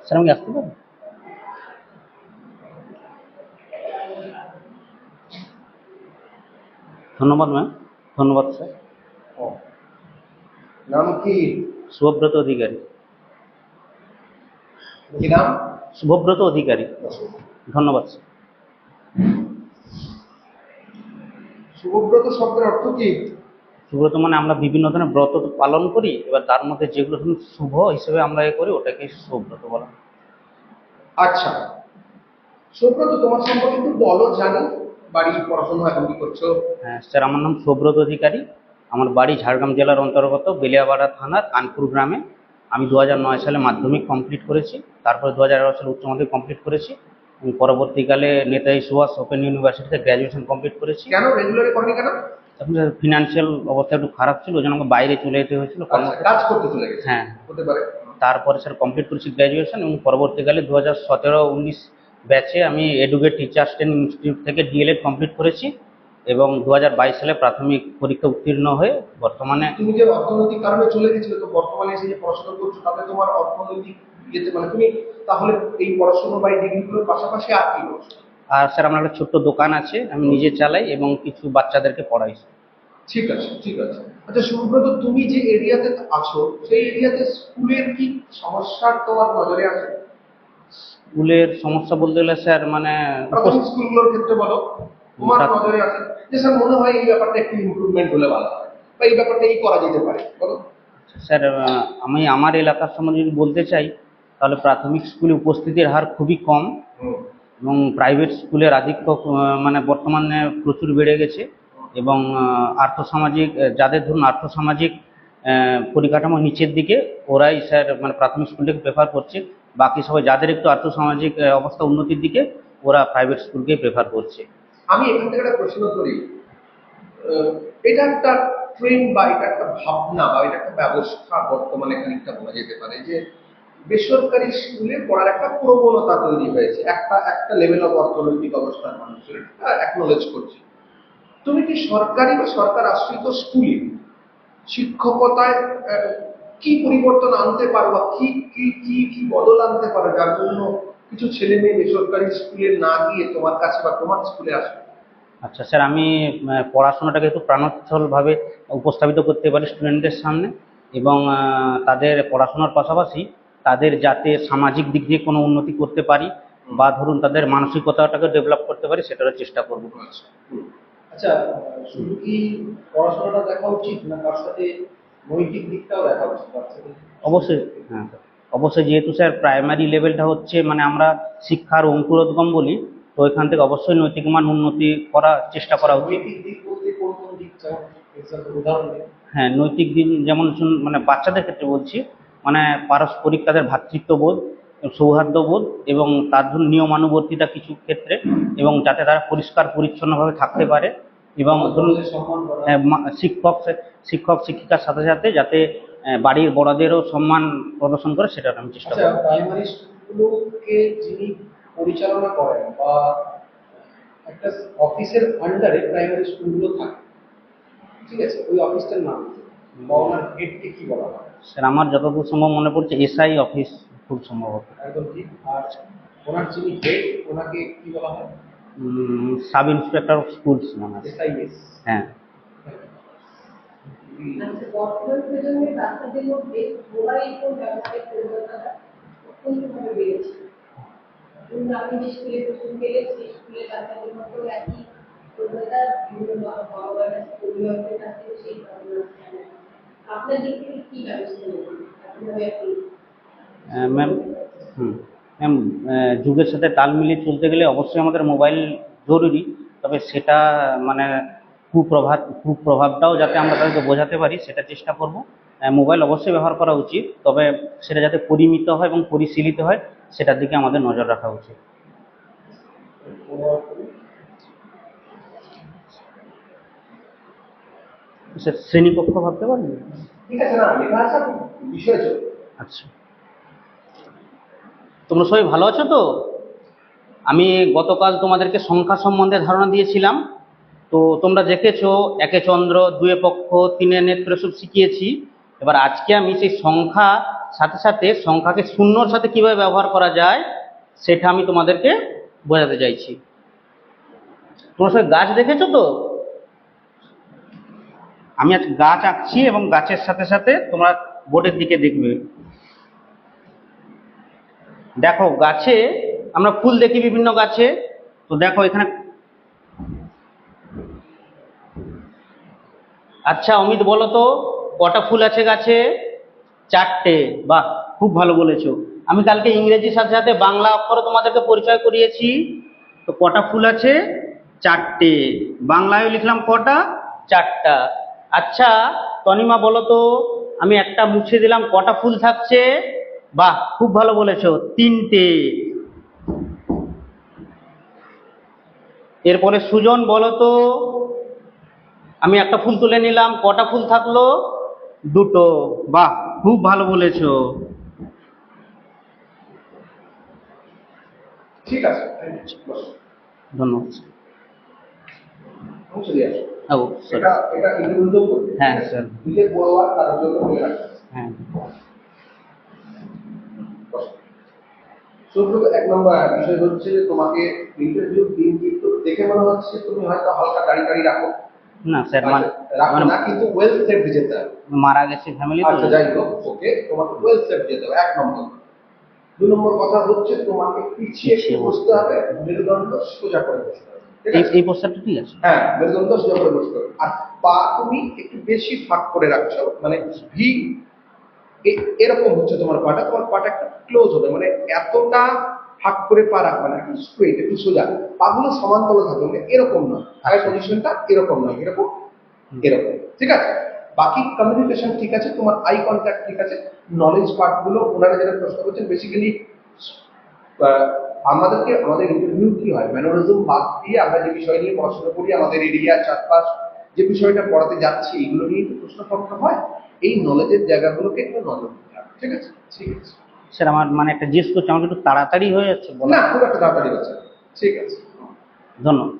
Sir আমি আসতে পারি ধন্যবাদ ম্যাম ধন্যবাদ স্যার ও, নাম কি? শুভব্রত অধিকারী। কি নাম? শুভব্রত অধিকারী। ধন্যবাদ স্যার শুভব্রত শব্দের অর্থ কি? সুব্রত মানে আমরা বিভিন্ন ধরনের ব্রত পালন করি এবার তার মধ্যে যেগুলো শুভ হিসেবে আমরা এ করি ওটাকে সুব্রত বলা আচ্ছা। সুব্রত তোমার সম্পর্কে একটু বলো জানি? বাড়ি পড়াশোনা এখন কি করছ? হ্যাঁ স্যার আমার নাম সুব্রত অধিকারী। আমার বাড়ি ঝাড়গ্রাম জেলার অন্তর্গত বেলিয়াবাড়া থানার কানপুর গ্রামে। আমি দু নয় সালে মাধ্যমিক কমপ্লিট করেছি তারপরে দু হাজার এগারো সালে উচ্চ মাধ্যমিক কমপ্লিট করেছি। পরবর্তীকালে নেতাজি সুভাষ ওপেন ইউনিভার্সিটিতে গ্র্যাজুয়েশন কমপ্লিট করেছি। কেন? রেগুলারে করনি কেন? আপনার ফিনান্সিয়াল অবস্থা একটু খারাপ ছিল ওই জন্য আমাকে বাইরে চলে যেতে হয়েছিল। আচ্ছা, কাজ করতে চলে গেছে। হ্যাঁ। হতে পারে। তারপরে স্যার কমপ্লিট করেছি গ্র্যাজুয়েশন এবং পরবর্তীকালে দু হাজার সতেরো উনিশ ব্যাচে আমি এডুকেট টিচার্স ট্রেনিং ইনস্টিটিউট থেকে ডিএলএড কমপ্লিট করেছি। এবং দু সালে প্রাথমিক পরীক্ষা উত্তীর্ণ হয়ে বর্তমানে তুমি যে অর্থনৈতিক কারণে চলে গেছিলে তো বর্তমানে এসে যে পড়াশোনা করছ তাতে তোমার অর্থনৈতিক ইয়েতে মানে তুমি তাহলে এই পড়াশোনা বা এই ডিগ্রিগুলোর পাশাপাশি আর কি করছ? আর স্যার আমার একটা ছোট্ট দোকান আছে আমি নিজে চালাই এবং কিছু বাচ্চাদেরকে পড়াই। ঠিক আছে ঠিক আছে। আচ্ছা সুব্রত তুমি যে এরিয়াতে আছো সেই এরিয়াতে স্কুলের কি সমস্যার তোমার নজরে আছে? স্কুলের সমস্যা বলতে গেলে স্যার মানে স্কুলগুলোর ক্ষেত্রে বলো। তোমার নজরে আছে। যে স্যার মনে হয় এই ব্যাপারটা একটু ইমপ্রুভমেন্ট হলে ভালো হয় বা এই ব্যাপারটা এই করা যেতে পারে বলো। স্যার আমি আমার এলাকার সম্বন্ধে যদি বলতে চাই তাহলে প্রাথমিক স্কুলে উপস্থিতির হার খুবই কম এবং প্রাইভেট স্কুলের আধিক্য মানে বর্তমানে প্রচুর বেড়ে গেছে এবং আর্থসামাজিক যাদের ধরুন আর্থসামাজিক পরিকাঠামো নিচের দিকে ওরাই স্যার মানে প্রাথমিক স্কুলটাকে প্রেফার করছে। বাকি সবাই যাদের একটু আর্থসামাজিক অবস্থা উন্নতির দিকে ওরা প্রাইভেট স্কুলকেই প্রেফার করছে। আমি এখান থেকে একটা প্রশ্ন করি। এটা একটা ট্রেন্ড বা এটা একটা ভাবনা বা এটা একটা ব্যবস্থা বর্তমানে খানিকটা বলা যেতে পারে যে বেসরকারি স্কুলে পড়ার একটা প্রবণতা তৈরি হয়েছে। একটা একটা লেভেল অফ অর্থনৈতিক অবস্থার মানুষের অ্যাকনোলেজ করছে। তুমি কি সরকারি বা সরকার আশ্রিত স্কুলে শিক্ষকতায় কি পরিবর্তন আনতে পারো বা কি কি কি কি বদল আনতে পারো যার জন্য কিছু ছেলে মেয়ে বেসরকারি স্কুলে না গিয়ে তোমার কাছে বা তোমার স্কুলে আসবে। আচ্ছা স্যার আমি পড়াশোনাটাকে একটু প্রাণোচ্ছলভাবে উপস্থাপিত করতে পারি স্টুডেন্টদের সামনে এবং তাদের পড়াশোনার পাশাপাশি তাদের যাতে সামাজিক দিক দিয়ে কোনো উন্নতি করতে পারি বা ধরুন তাদের মানসিকতাটাকে ডেভেলপ করতে পারি সেটারও চেষ্টা করব। আচ্ছা শুধু কি পড়াশোনাটা দেখা উচিত না তার সাথে নৈতিক দিকটাও দেখা উচিত? অবশ্যই হ্যাঁ স্যার। অবশ্যই যেহেতু স্যার প্রাইমারি লেভেলটা হচ্ছে মানে আমরা শিক্ষার অঙ্কুরোদ্গম বলি তো এখান থেকে অবশ্যই নৈতিক মান উন্নতি করার চেষ্টা করা উচিত। হ্যাঁ নৈতিক দিন যেমন মানে বাচ্চাদের ক্ষেত্রে বলছি মানে পারস্পরিক তাদের ভ্রাতৃত্ববোধ সৌহার্দ্যবোধ এবং তার জন্য নিয়মানুবর্তিতা কিছু ক্ষেত্রে এবং যাতে তারা পরিষ্কার পরিচ্ছন্নভাবে থাকতে পারে এবং মা- শিক্ষক শিক্ষক শিক্ষিকার সাথে সাথে যাতে বাড়ির বড়দেরও সম্মান প্রদর্শন করে সেটা আমি চেষ্টা আচ্ছা করব। প্রাইমারি স্কুলগুলোকে যিনি পরিচালনা করেন বা একটা অফিসের আন্ডারে প্রাইমারি স্কুলগুলো থাকে ঠিক আছে? ওই অফিসটার নাম? বা ওনার হেডকে কি বলা হয়? স্যার আমার যতদূর সম্ভব মনে পড়ছে এসআই অফিস খুব সম্ভবত। একদম ঠিক। আর ওনার যিনি হেড ওনাকে কি বলা হয়? সাব ইন্সপেক্টর অফ স্কুলস মনে হয় এসআইএস হ্যাঁ। আচ্ছা, বর্তমান প্রজন্মের বাচ্চাদের মধ্যে মোবাইল ফোন ব্যবহারের প্রবণতাটা অত্যন্তভাবে বেড়েছে? ধরুন আমি যে স্কুলে প্রথম গেলে সেই স্কুলে বাচ্চাদের মধ্যে একই প্রবণতা বিভিন্ন বাবা কাছে অভিভাবকের কাছে সেই প্রবণতা আপনার দিক থেকে কি ব্যবস্থা নেবেন? ম্যাম হুম। ম্যাম যুগের সাথে তাল মিলিয়ে চলতে গেলে অবশ্যই আমাদের মোবাইল জরুরি। তবে সেটা মানে কুপ্রভাব কুপ্রভাবটাও যাতে আমরা তাদেরকে বোঝাতে পারি সেটা চেষ্টা করব। মোবাইল অবশ্যই ব্যবহার করা উচিত তবে সেটা যাতে পরিমিত হয় এবং পরিশীলিত হয় সেটার দিকে আমাদের নজর রাখা উচিত। শ্রেণীকক্ষ ভাবতে পারেন ঠিক আছে না লেখা আছে আপনি বিষয় চলো আচ্ছা। তোমরা সবাই ভালো আছো তো? আমি গতকাল তোমাদেরকে সংখ্যা সম্বন্ধে ধারণা দিয়েছিলাম। তো তোমরা দেখেছ, একে চন্দ্র, দুয়ে পক্ষ, তিনে নেত্র সব শিখিয়েছি। এবার আজকে আমি সেই সংখ্যা সাথে সাথে, সংখ্যাকে শূন্যর সাথে কীভাবে ব্যবহার করা যায়, সেটা আমি তোমাদেরকে বোঝাতে চাইছি। তোমরা সবাই গাছ দেখেছ তো? আমি আজ গাছ আঁকছি এবং গাছের সাথে সাথে তোমরা বোর্ডের দিকে দেখবে। দেখো, গাছে আমরা ফুল দেখি বিভিন্ন গাছে। তো দেখো, এখানে আচ্ছা অমিত, বলো তো, কটা ফুল আছে গাছে? চারটে। বাহ, খুব ভালো বলেছ। আমি কালকে ইংরেজির সাথে সাথে বাংলা অক্ষরে তোমাদেরকে পরিচয় করিয়েছি। তো কটা ফুল আছে? চারটে। বাংলায় লিখলাম কটা? চারটা। আচ্ছা তনিমা, বলো তো, আমি একটা মুছে দিলাম, কটা ফুল থাকছে? বাহ, খুব ভালো বলেছ, তিনটে। এরপরে সুজন, বলো তো আমি একটা ফুল তুলে নিলাম কটা ফুল থাকল? দুটো। বাহ খুব ভালো বলেছ। ঠিক আছে ধন্যবাদ। হ্যাঁ, স্যার। হ্যাঁ। সুব্রত এক নম্বর বিষয় হচ্ছে তোমাকে ইন্টারভিউ দিন কিন্তু দেখে মনে হচ্ছে তুমি হয়তো হালকা গাড়ি গাড়ি রাখো। না স্যার মানে মানে না কিন্তু ওয়েল সেফ যেতে হবে। মারা গেছে ফ্যামিলি তো। আচ্ছা যাই হোক ওকে তোমাকে ওয়েল সেফ যেতে হবে এক নম্বর দু নম্বর কথা হচ্ছে তোমাকে পিছিয়ে বসতে হবে মেরুদণ্ড সোজা করে বসতে হবে এই পোস্টারটা ঠিক আছে? হ্যাঁ মেরুদণ্ড সোজা করে বসতে হবে। আর পা তুমি একটু বেশি ফাঁক করে রাখছো মানে ভি এরকম হচ্ছে তোমার পাটা তোমার পাটা একটু ক্লোজ হবে মানে এতটা ফাঁক করে পা রাখবে না একটু স্ট্রেট একটু সোজা। পাগুলো সমান্তরাল থাকবে এরকম না আগে পজিশনটা এরকম নয় এরকম এরকম। ঠিক আছে? বাকি কমিউনিকেশন ঠিক আছে তোমার আই কন্ট্যাক্ট ঠিক আছে নলেজ পার্টগুলো ওনারা যেটা প্রশ্ন করছেন বেসিক্যালি আমাদেরকে আমাদের ইন্টারভিউ কি হয়? ম্যানোরিজম বাদ দিয়ে আমরা যে বিষয় নিয়ে পড়াশোনা করি আমাদের এরিয়া চারপাশ যে বিষয়টা পড়াতে যাচ্ছি এগুলো নিয়ে প্রশ্নপত্র হয় এই নলেজের জায়গাগুলোকে একটু নজর দিতে হবে। ঠিক আছে? ঠিক আছে। স্যার আমার মানে একটা জিজ্ঞেস করছে আমাকে একটু তাড়াতাড়ি হয়ে যাচ্ছে বলো না খুব একটা তাড়াতাড়ি হচ্ছে ঠিক আছে। ধন্যবাদ।